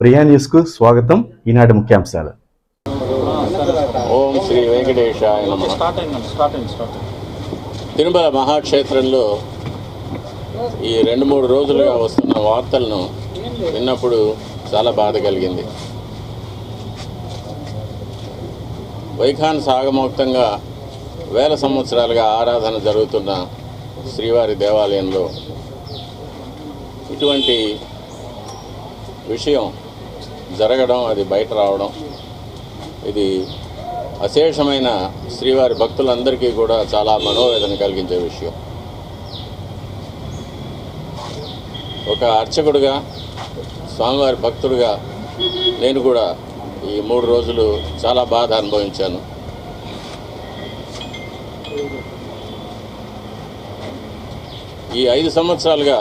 ప్రియా న్యూస్కు స్వాగతం. ఈనాటి ముఖ్యాంశాలు. ఓం శ్రీ వెంకటేశాయ తిరుమల మహాక్షేత్రంలో ఈ రెండు మూడు రోజులుగా వస్తున్న వార్తలను విన్నప్పుడు చాలా బాధ కలిగింది. వైఖాన్ సాగమోక్తంగా వేల సంవత్సరాలుగా ఆరాధన జరుగుతున్న శ్రీవారి దేవాలయంలో ఇటువంటి విషయం జరగడం అది బయట రావడం ఇది అశేషమైన శ్రీవారి భక్తులందరికీ కూడా చాలా మనోవేదన కలిగించే విషయం. ఒక అర్చకుడుగా స్వామివారి భక్తుడుగా నేను కూడా ఈ మూడు రోజులు చాలా బాధ అనుభవించాను. ఈ ఐదు సంవత్సరాలుగా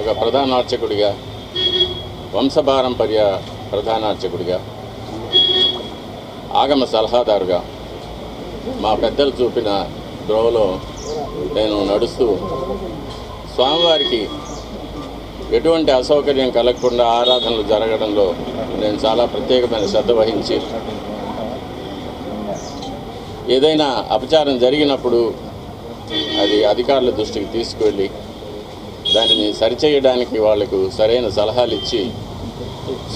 ఒక ప్రధాన అర్చకుడిగా వంశపారంపర్య ప్రధానార్చకుడిగా ఆగమ సలహాదారుగా మా పెద్దలు చూపిన ద్రోవలో నేను నడుస్తూ స్వామివారికి ఎటువంటి అసౌకర్యం కలగకుండా ఆరాధనలు జరగడంలో నేను చాలా ప్రత్యేకమైన శ్రద్ధ వహించి ఏదైనా అపచారం జరిగినప్పుడు అది అధికారుల దృష్టికి తీసుకువెళ్ళి దానిని సరిచేయడానికి వాళ్ళకు సరైన సలహాలు ఇచ్చి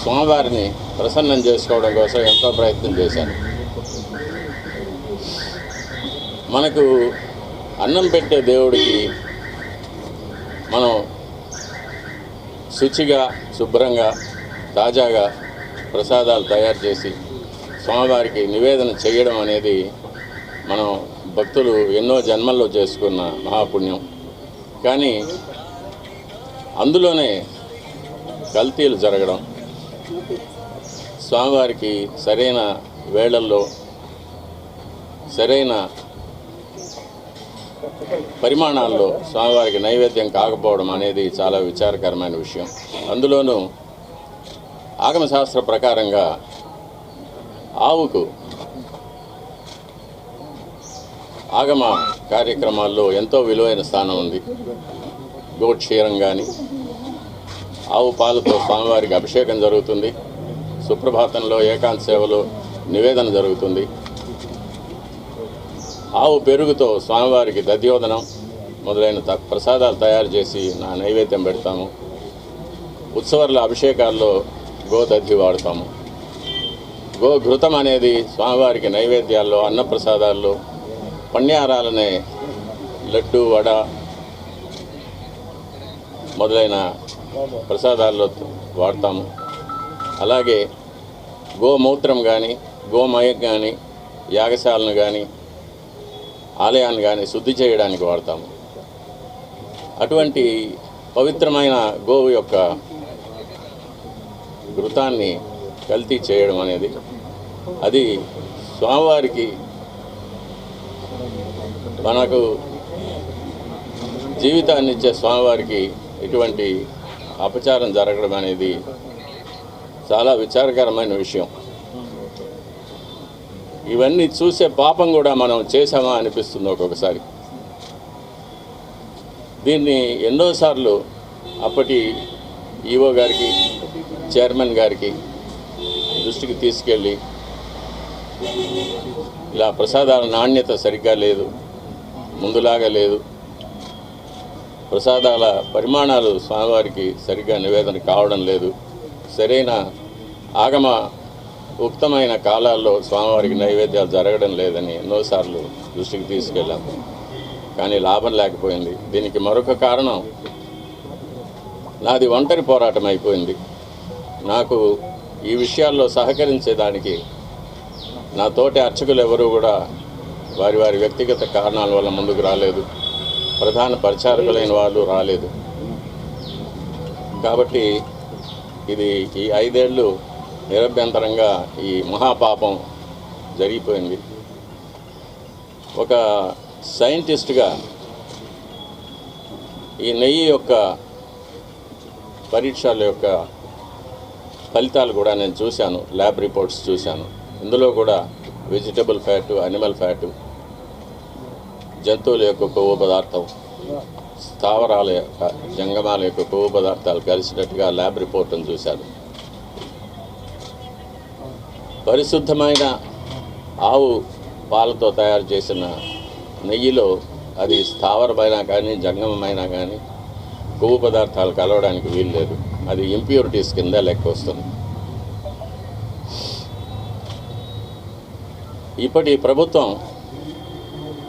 స్వామివారిని ప్రసన్నం చేసుకోవడం కోసం ఎంతో ప్రయత్నం చేశాను మనకు అన్నం పెట్టే దేవుడికి మనం శుచిగా శుభ్రంగా తాజాగా ప్రసాదాలు తయారు చేసి స్వామివారికి నివేదన చేయడం అనేది మనం భక్తులు ఎన్నో జన్మల్లో చేసుకున్న మహాపుణ్యం. కానీ అందులోనే కల్తీలు జరగడం స్వామివారికి సరైన వేళల్లో సరైన పరిమాణాల్లో స్వామివారికి నైవేద్యం కాకపోవడం అనేది చాలా విచారకరమైన విషయం. అందులోనూ ఆగమశాస్త్ర ప్రకారంగా ఆవుకు ఆగమ కార్యక్రమాల్లో ఎంతో విలువైన స్థానం ఉంది. గోక్షీరం కానీ ఆవు పాలతో స్వామివారికి అభిషేకం జరుగుతుంది. సుప్రభాతంలో ఏకాంత సేవలో నివేదన జరుగుతుంది. ఆవు పెరుగుతో స్వామివారికి దధ్యోదనం మొదలైన త- ప్రసాదాలు తయారు చేసి నా నైవేద్యం పెడతాము. ఉత్సవాల అభిషేకాల్లో గోదధ్యి వాడతాము. గోఘృతం అనేది స్వామివారికి నైవేద్యాల్లో అన్నప్రసాదాల్లో పణ్యారాలనే లడ్డు వడ మొదలైన ప్రసాదాల్లో వాడతాము. అలాగే గోమూత్రం కానీ గోమయం కానీ యాగశాలను కానీ ఆలయాన్ని కానీ శుద్ధి చేయడానికి వాడతాము. అటువంటి పవిత్రమైన గోవు యొక్క ఘృతాన్ని కల్తీ చేయడం అనేది అది స్వామివారికి మనకు జీవితాన్ని ఇచ్చే స్వామివారికి ఇటువంటి అపచారం జరగడం అనేది చాలా విచారకరమైన విషయం. ఇవన్నీ చూసే పాపం కూడా మనం చేసామా అనిపిస్తుంది ఒక్కొక్కసారి. దీన్ని ఎన్నోసార్లు అప్పటి ఈఓ గారికి చైర్మన్ గారికి దృష్టికి తీసుకెళ్ళి ఇలా ప్రసాదాల నాణ్యత సరిగ్గా లేదు ముందులాగా లేదు ప్రసాదాల పరిమాణాలు స్వామివారికి సరిగ్గా నివేదన కావడం లేదు. సరైన ఆగమ ఉక్తమైన కాలాల్లో స్వామివారికి నైవేద్యాలు జరగడం లేదని ఎన్నోసార్లు దృష్టికి తీసుకెళ్ళాము కానీ లాభం లేకపోయింది. దీనికి మరొక కారణం నాది ఒంటరి పోరాటం అయిపోయింది. నాకు ఈ విషయాల్లో సహకరించేదానికి నా తోటి అర్చకులు ఎవరూ కూడా వారి వారి వ్యక్తిగత కారణాల వల్ల ముందుకు రాలేదు. ప్రధాన పరిచారకులైన వాళ్ళు రాలేదు. కాబట్టి ఇది ఈ ఐదేళ్ళు నిరభ్యంతరంగా ఈ మహాపాపం జరిగిపోయింది. ఒక సైంటిస్ట్గా ఈ నెయ్యి యొక్క పరీక్షల యొక్క ఫలితాలు కూడా నేను చూశాను ల్యాబ్ రిపోర్ట్స్ చూశాను. ఇందులో కూడా వెజిటబుల్ ఫ్యాటు అనిమల్ ఫ్యాటు జంతువుల యొక్క కొవ్వు పదార్థం స్థావరాల యొక్క జంగమాల యొక్క కొవ్వు పదార్థాలు కలిసినట్టుగా ల్యాబ్ రిపోర్ట్ను చూశారు. పరిశుద్ధమైన ఆవు పాలతో తయారు చేసిన నెయ్యిలో అది స్థావరమైనా కానీ జంగమైనా కానీ కొవ్వు పదార్థాలు కలవడానికి వీలు లేదు అది ఇంప్యూరిటీస్ కింద లెక్క వస్తుంది. ఇప్పటి ప్రభుత్వం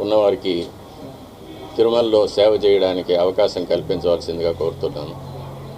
ఉన్నవారికి తిరుమలలో సేవ చేయడానికి అవకాశం కల్పించవలసిందిగా కోరుతున్నాను.